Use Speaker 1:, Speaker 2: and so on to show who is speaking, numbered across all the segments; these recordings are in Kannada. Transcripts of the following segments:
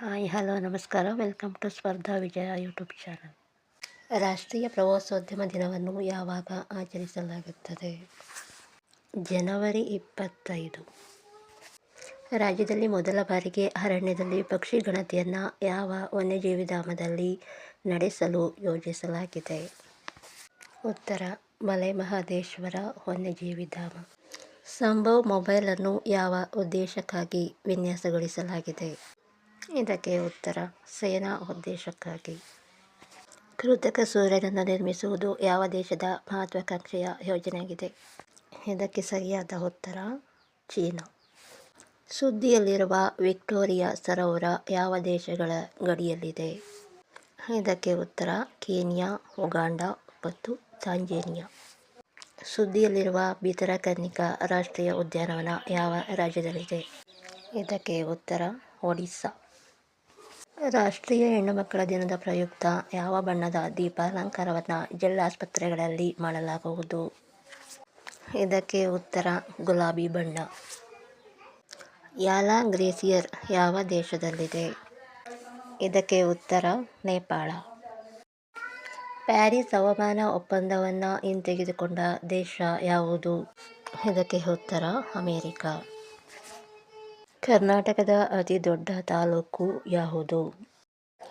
Speaker 1: ಹಾಯ್, ಹಲೋ, ನಮಸ್ಕಾರ. Welcome to Spardha Vijaya YouTube channel ರಾಷ್ಟ್ರೀಯ ಪ್ರವಾಸೋದ್ಯಮ ದಿನವನ್ನು ಯಾವಾಗ ಆಚರಿಸಲಾಗುತ್ತದೆ? ಜನವರಿ ಇಪ್ಪತ್ತೈದು. ರಾಜ್ಯದಲ್ಲಿ ಮೊದಲ ಬಾರಿಗೆ ಅರಣ್ಯದಲ್ಲಿ ಪಕ್ಷಿ ಗಣತಿಯನ್ನು ಯಾವ ವನ್ಯಜೀವಿಧಾಮದಲ್ಲಿ ನಡೆಸಲು ಯೋಜಿಸಲಾಗಿದೆ? ಉತ್ತರ, ಮಲೆ ಮಹದೇಶ್ವರ ವನ್ಯಜೀವಿ ಧಾಮ ಸಂಭವ್ ಮೊಬೈಲನ್ನು ಯಾವ ಉದ್ದೇಶಕ್ಕಾಗಿ ವಿನ್ಯಾಸಗೊಳಿಸಲಾಗಿದೆ? ಇದಕ್ಕೆ ಉತ್ತರ, ಸೇನಾ ಉದ್ದೇಶಕ್ಕಾಗಿ. ಕೃತಕ ಸೂರ್ಯನನ್ನು ನಿರ್ಮಿಸುವುದು ಯಾವ ದೇಶದ ಮಹತ್ವಾಕಾಂಕ್ಷೆಯ ಯೋಜನೆಯಾಗಿದೆ? ಇದಕ್ಕೆ ಸರಿಯಾದ ಉತ್ತರ, ಚೀನಾ. ಸುದ್ದಿಯಲ್ಲಿರುವ ವಿಕ್ಟೋರಿಯಾ ಸರೋವರ ಯಾವ ದೇಶಗಳ ಗಡಿಯಲ್ಲಿದೆ? ಇದಕ್ಕೆ ಉತ್ತರ, ಕೀನ್ಯಾ, ಉಗಾಂಡ ಮತ್ತು ತಾಂಜೇನಿಯಾ. ಸುದ್ದಿಯಲ್ಲಿರುವ ಬಿತರಕನ್ನಿಕಾ ರಾಷ್ಟ್ರೀಯ ಉದ್ಯಾನವನ ಯಾವ ರಾಜ್ಯದಲ್ಲಿದೆ? ಇದಕ್ಕೆ ಉತ್ತರ, ಒಡಿಸ್ಸಾ. ರಾಷ್ಟ್ರೀಯ ಹೆಣ್ಣು ಮಕ್ಕಳ ದಿನದ ಪ್ರಯುಕ್ತ ಯಾವ ಬಣ್ಣದ ದೀಪಾಲಂಕಾರವನ್ನು ಜಿಲ್ಲಾಸ್ಪತ್ರೆಗಳಲ್ಲಿ ಮಾಡಲಾಗುವುದು? ಇದಕ್ಕೆ ಉತ್ತರ, ಗುಲಾಬಿ ಬಣ್ಣ. ಯಾಲಾ ಗ್ರೇಸಿಯರ್ ಯಾವ ದೇಶದಲ್ಲಿದೆ? ಇದಕ್ಕೆ ಉತ್ತರ, ನೇಪಾಳ. ಪ್ಯಾರಿಸ್ ಹವಾಮಾನ ಒಪ್ಪಂದವನ್ನು ಹಿಂತೆಗೆದುಕೊಂಡ ದೇಶ ಯಾವುದು? ಇದಕ್ಕೆ ಉತ್ತರ, ಅಮೇರಿಕ. ಕರ್ನಾಟಕದ ಅತಿ ದೊಡ್ಡ ತಾಲೂಕು ಯಾವುದು?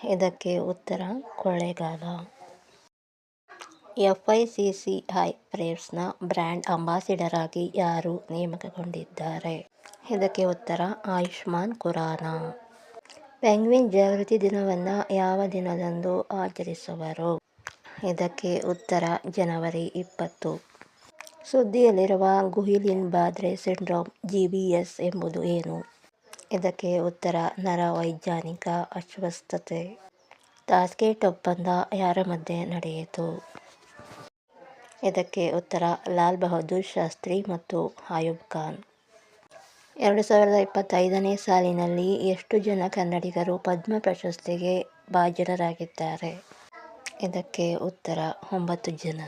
Speaker 1: ಇದಕ್ಕೆ ಉತ್ತರ Kollegal F I C C I ಪ್ರೇಮ್ಸ್ನ brand ambassador ಆಗಿ ಯಾರು ನೇಮಕಗೊಂಡಿದ್ದಾರೆ? ಇದಕ್ಕೆ ಉತ್ತರ ಆಯುಷ್ಮಾನ್ ಖುರಾನ. ಪೆಂಗ್ವಿನ್ ಜಾಗೃತಿ ದಿನವನ್ನು ಯಾವ ದಿನದಂದು ಆಚರಿಸುವರು? ಇದಕ್ಕೆ ಉತ್ತರ ಜನವರಿ ಇಪ್ಪತ್ತು. ಸುದ್ದಿಯಲ್ಲಿರುವ Guillain Barre syndrome, G B S ಎಂಬುದು ಏನು? ಇದಕ್ಕೆ ಉತ್ತರ, ನರವೈಜ್ಞಾನಿಕ ಅಸ್ವಸ್ಥತೆ. ತಾಸ್ಕೆಟ್ ಒಪ್ಪಂದ ಯಾರ ಮಧ್ಯೆ ನಡೆಯಿತು? ಇದಕ್ಕೆ ಉತ್ತರ, ಲಾಲ್ ಬಹದ್ದೂರ್ ಶಾಸ್ತ್ರಿ ಮತ್ತು ಆಯೂಬ್ ಖಾನ್. ಎರಡು ಸಾವಿರದ ಇಪ್ಪತ್ತೈದನೇ ಸಾಲಿನಲ್ಲಿ ಎಷ್ಟು ಜನ ಕನ್ನಡಿಗರು ಪದ್ಮ ಪ್ರಶಸ್ತಿಗೆ ಭಾಜನರಾಗಿದ್ದಾರೆ? ಇದಕ್ಕೆ ಉತ್ತರ, ಒಂಬತ್ತು ಜನ.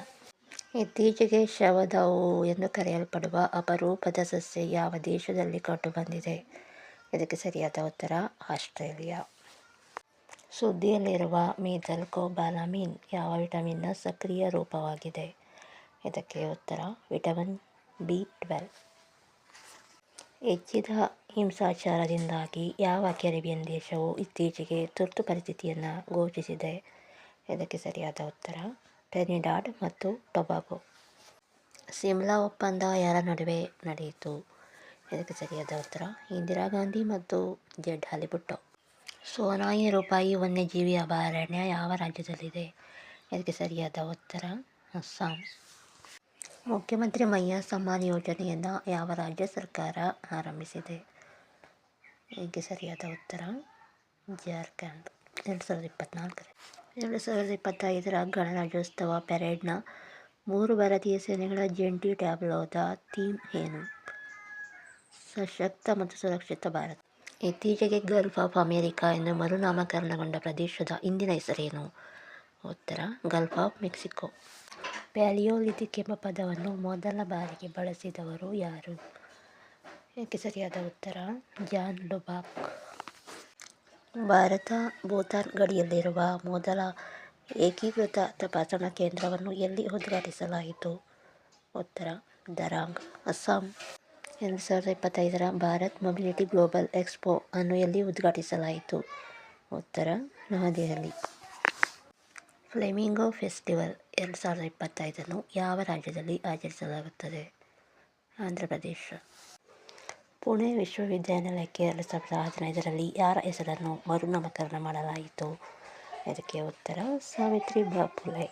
Speaker 1: ಇತ್ತೀಚೆಗೆ ಶವದವು ಎಂದು ಕರೆಯಲ್ಪಡುವ ಅಪರೂಪದ ಸಸ್ಯ ಯಾವ ದೇಶದಲ್ಲಿ ಕಂಡುಬಂದಿದೆ ಇದಕ್ಕೆ ಸರಿಯಾದ ಉತ್ತರ ಆಸ್ಟ್ರೇಲಿಯಾ. ಸುದ್ದಿಯಲ್ಲಿರುವ ಮೀಥಲ್ ಕೋಬಾಲಮಿನ್ ಯಾವ ವಿಟಮಿನ್ನ ಸಕ್ರಿಯ ರೂಪವಾಗಿದೆ? ಇದಕ್ಕೆ ಉತ್ತರ ವಿಟಮಿನ್ ಬಿ ಟ್ವೆಲ್. ಹೆಚ್ಚಿದ ಹಿಂಸಾಚಾರದಿಂದಾಗಿ ಯಾವ ಕೆರೆಬಿಯನ್ ದೇಶವು ಇತ್ತೀಚೆಗೆ ತುರ್ತು ಪರಿಸ್ಥಿತಿಯನ್ನು ಘೋಷಿಸಿದೆ? ಇದಕ್ಕೆ ಸರಿಯಾದ ಉತ್ತರ ಟೆನಿಡಾಡ್ ಮತ್ತು ಟೊಬಾಗೋ. ಸಿಮ್ಲಾ ಒಪ್ಪಂದ ಯಾರ ನಡುವೆ ನಡೆಯಿತು? ಇದಕ್ಕೆ ಸರಿಯಾದ ಉತ್ತರ ಇಂದಿರಾ ಗಾಂಧಿ ಮತ್ತು ಜೆಡ್ ಹಾಲಿಬುಟ್ಟು ಸೋನಾಯಿ ರೂಪಾಯಿ ವನ್ಯಜೀವಿ ಅಭಯಾರಣ್ಯ ಯಾವ ರಾಜ್ಯದಲ್ಲಿದೆ? ಇದಕ್ಕೆ ಸರಿಯಾದ ಉತ್ತರ, ಅಸ್ಸಾಂ. ಮುಖ್ಯಮಂತ್ರಿ ಮಯ್ಯ ಸಮ್ಮಾನ್ ಯೋಜನೆಯನ್ನು ಯಾವ ರಾಜ್ಯ ಸರ್ಕಾರ ಆರಂಭಿಸಿದೆ? ಇದಕ್ಕೆ ಸರಿಯಾದ ಉತ್ತರ, ಜಾರ್ಖಂಡ್. ಎರಡು ಸಾವಿರದ ಇಪ್ಪತ್ನಾಲ್ಕರ. ಎರಡು ಸಾವಿರದ ಇಪ್ಪತ್ತೈದರ ಗಣರಾಜ್ಯೋತ್ಸವ ಪೆರೇಡ್ನ ಮೂರು ಭಾರತೀಯ ಸೇನೆಗಳ ಜಂಟಿ ಟ್ಯಾಬ್ಲೋದ ಥೀಮ್ ಏನು? ಸಶಕ್ತ ಮತ್ತು ಸುರಕ್ಷಿತ ಭಾರತ. ಇತ್ತೀಚೆಗೆ ಗಲ್ಫ್ ಆಫ್ ಅಮೇರಿಕಾ ಎಂದು ಮರುನಾಮಕರಣಗೊಂಡ ಪ್ರದೇಶದ ಇಂದಿನ ಹೆಸರೇನು? ಉತ್ತರ, ಗಲ್ಫ್ ಆಫ್ ಮೆಕ್ಸಿಕೋ. ಪ್ಯಾಲಿಯೋಲಿಥಿಕ್ ಎಂಬ ಪದವನ್ನು ಮೊದಲ ಬಾರಿಗೆ ಬಳಸಿದವರು ಯಾರು? ಇದಕ್ಕೆ ಸರಿಯಾದ ಉತ್ತರ? ಜಾನ್ ಲುಬಾಕ್ ಭಾರತ, ಭೂತಾನ್ ಗಡಿಯಲ್ಲಿರುವ ಮೊದಲ ಏಕೀಕೃತ ತಪಾಸಣಾ ಕೇಂದ್ರವನ್ನು ಎಲ್ಲಿ ಉದ್ಘಾಟಿಸಲಾಯಿತು? ಉತ್ತರ, ದರಾಂಗ್, ಅಸ್ಸಾಂ. ಎರಡು ಸಾವಿರದ ಇಪ್ಪತ್ತೈದರ ಭಾರತ್ ಮೊಬಿಲಿಟಿ ಗ್ಲೋಬಲ್ ಎಕ್ಸ್ಪೋ ಅನ್ನು ಎಲ್ಲಿ ಉದ್ಘಾಟಿಸಲಾಯಿತು? ಉತ್ತರ, ನವದೆಹಲಿ. ಫ್ಲೆಮಿಂಗೋ ಫೆಸ್ಟಿವಲ್ ಎರಡು ಸಾವಿರದ ಇಪ್ಪತ್ತೈದನ್ನು ಯಾವ ರಾಜ್ಯದಲ್ಲಿ ಆಚರಿಸಲಾಗುತ್ತದೆ? ಆಂಧ್ರ ಪ್ರದೇಶ ಪುಣೆ ವಿಶ್ವವಿದ್ಯಾನಿಲಯಕ್ಕೆ ಎರಡು ಸಾವಿರದ ಹದಿನೈದರಲ್ಲಿ ಯಾರ ಹೆಸರನ್ನು ಮರುನಾಮಕರಣ ಮಾಡಲಾಯಿತು? ಇದಕ್ಕೆ ಉತ್ತರ, ಸಾವಿತ್ರಿ ಬಾಪುಲೆ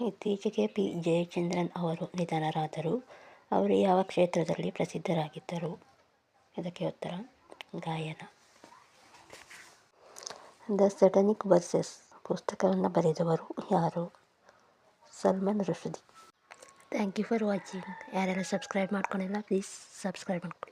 Speaker 1: ಇತ್ತೀಚೆಗೆ ಪಿ. ಜಯಚಂದ್ರನ್ ಅವರು ನಿಧನರಾದರು. ಅವರು ಯಾವ ಕ್ಷೇತ್ರದಲ್ಲಿ ಪ್ರಸಿದ್ಧರಾಗಿದ್ದರು? ಇದಕ್ಕೆ ಉತ್ತರ, ಗಾಯನ. ದ ಸೆಟನಿಕ್ ವರ್ಸಸ್ ಪುಸ್ತಕವನ್ನು ಬರೆದವರು ಯಾರು? Salman Rushdie thank you for watching. ಯಾರೆಲ್ಲ ಸಬ್ಸ್ಕ್ರೈಬ್ ಮಾಡ್ಕೊಂಡಿಲ್ಲ, ಪ್ಲೀಸ್ ಸಬ್ಸ್ಕ್ರೈಬ್ ಮಾಡ್ಕೊಳ್ಳಿ